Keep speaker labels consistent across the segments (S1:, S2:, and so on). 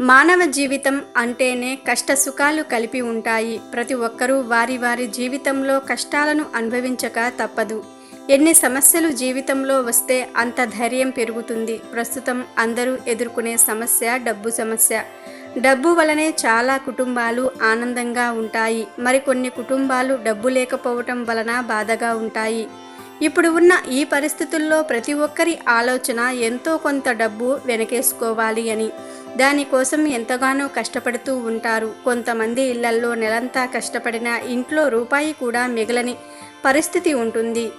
S1: మానవ జీవితం అంటేనే కష్ట సుఖాలు కలిపి ఉంటాయి. ప్రతి ఒక్కరూ వారి వారి జీవితంలో కష్టాలను అనుభవించక తప్పదు. ఎన్ని సమస్యలు జీవితంలో వస్తే అంత ధైర్యం పెరుగుతుంది. ప్రస్తుతం అందరూ ఎదుర్కొనే సమస్య డబ్బు సమస్య. డబ్బు వలనే చాలా కుటుంబాలు ఆనందంగా ఉంటాయి. మరికొన్ని కుటుంబాలు డబ్బు లేకపోవటం వలన బాధగా ఉంటాయి. ఇప్పుడు ఉన్న ఈ పరిస్థితుల్లో ప్రతి ఒక్కరి ఆలోచన ఎంతో కొంత డబ్బు వెనకేసుకోవాలి అని. దానికోసం ఎంతగానో కష్టపడుతూ ఉంటారు. కొంతమంది ఇళ్ళల్లో నెలంతా కష్టపడినా ఇంట్లో రూపాయి కూడా మిగలని పరిస్థితి ఉంటుంది.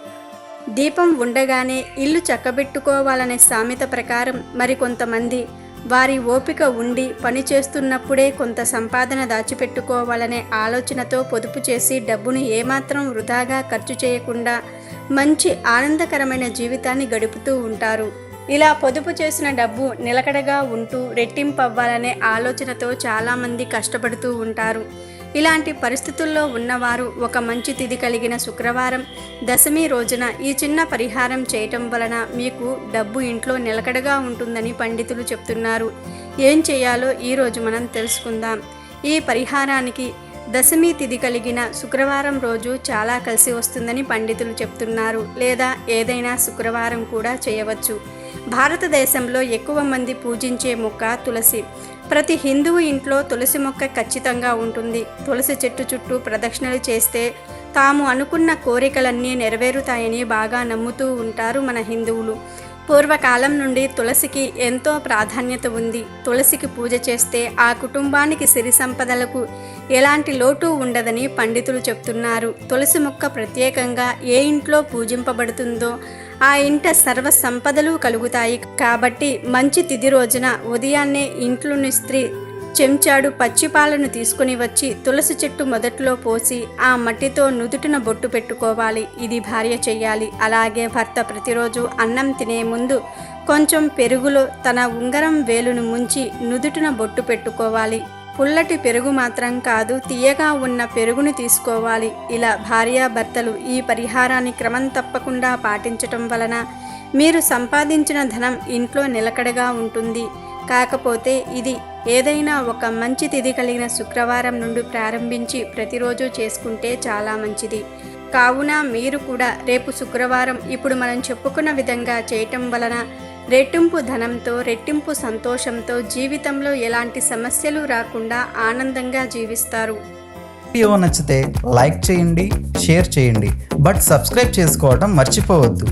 S1: దీపం ఉండగానే ఇల్లు చక్కబెట్టుకోవాలనే సామెత ప్రకారం మరికొంతమంది వారి ఓపిక ఉండి పని చేస్తున్నప్పుడే కొంత సంపాదన దాచిపెట్టుకోవాలనే ఆలోచనతో పొదుపు చేసి డబ్బును ఏమాత్రం వృధాగా ఖర్చు చేయకుండా మంచి ఆనందకరమైన జీవితాన్ని గడుపుతూ ఉంటారు. ఇలా పొదుపు చేసిన డబ్బు నిలకడగా ఉంటూ రెట్టింపవ్వాలనే ఆలోచనతో చాలామంది కష్టపడుతూ ఉంటారు. ఇలాంటి పరిస్థితుల్లో ఉన్నవారు ఒక మంచి తిథి కలిగిన శుక్రవారం దశమి రోజున ఈ చిన్న పరిహారం చేయటం వలన మీకు డబ్బు ఇంట్లో నిలకడగా ఉంటుందని పండితులు చెప్తున్నారు. ఏం చేయాలో ఈరోజు మనం తెలుసుకుందాం. ఈ పరిహారానికి దశమి తిథి కలిగిన శుక్రవారం రోజు చాలా కలిసి వస్తుందని పండితులు చెప్తున్నారు. లేదా ఏదైనా శుక్రవారం కూడా చేయవచ్చు. భారతదేశంలో ఎక్కువ మంది పూజించే మొక్క తులసి. ప్రతి హిందువు ఇంట్లో తులసి మొక్క ఖచ్చితంగా ఉంటుంది. తులసి చెట్టు చుట్టూ ప్రదక్షిణలు చేస్తే తాము అనుకున్న కోరికలన్నీ నెరవేరుతాయని బాగా నమ్ముతూ ఉంటారు మన హిందువులు. పూర్వకాలం నుండి తులసికి ఎంతో ప్రాధాన్యత ఉంది. తులసికి పూజ చేస్తే ఆ కుటుంబానికి సిరి సంపదలకు ఎలాంటి లోటు ఉండదని పండితులు చెప్తున్నారు. తులసి మొక్క ప్రత్యేకంగా ఏ ఇంట్లో పూజింపబడుతుందో ఆ ఇంట సర్వ సంపదలు కలుగుతాయి. కాబట్టి మంచి తిది రోజున ఉదయాన్నే ఇంట్లోని స్త్రీ చెంచాడు పచ్చిపాలను తీసుకుని వచ్చి తులసి చెట్టు మొదట్లో పోసి ఆ మట్టితో నుదుటిన బొట్టు పెట్టుకోవాలి. ఇది భార్య చెయ్యాలి. అలాగే భర్త ప్రతిరోజు అన్నం తినే ముందు కొంచెం పెరుగులో తన ఉంగరం వేలును ముంచి నుదుటిన బొట్టు పెట్టుకోవాలి. పుల్లటి పెరుగు మాత్రం కాదు తీయగా ఉన్న పెరుగును తీసుకోవాలి. ఇలా భార్యాభర్తలు ఈ పరిహారాన్ని క్రమం తప్పకుండా పాటించటం వలన మీరు సంపాదించిన ధనం ఇంట్లో నిలకడగా ఉంటుంది. కాకపోతే ఇది ఏదైనా ఒక మంచి తిథి కలిగిన శుక్రవారం నుండి ప్రారంభించి ప్రతిరోజు చేసుకుంటే చాలా మంచిది. కావున మీరు కూడా రేపు శుక్రవారం ఇప్పుడు మనం చెప్పుకున్న విధంగా చేయటం వలన రెట్టింపు ధనంతో రెట్టింపు సంతోషంతో జీవితంలో ఎలాంటి సమస్యలు రాకుండా ఆనందంగా జీవిస్తారు.
S2: వీడియో నచ్చితే లైక్ చేయండి షేర్ చేయండి. బట్ సబ్స్క్రైబ్ చేసుకోవడం మర్చిపోవద్దు.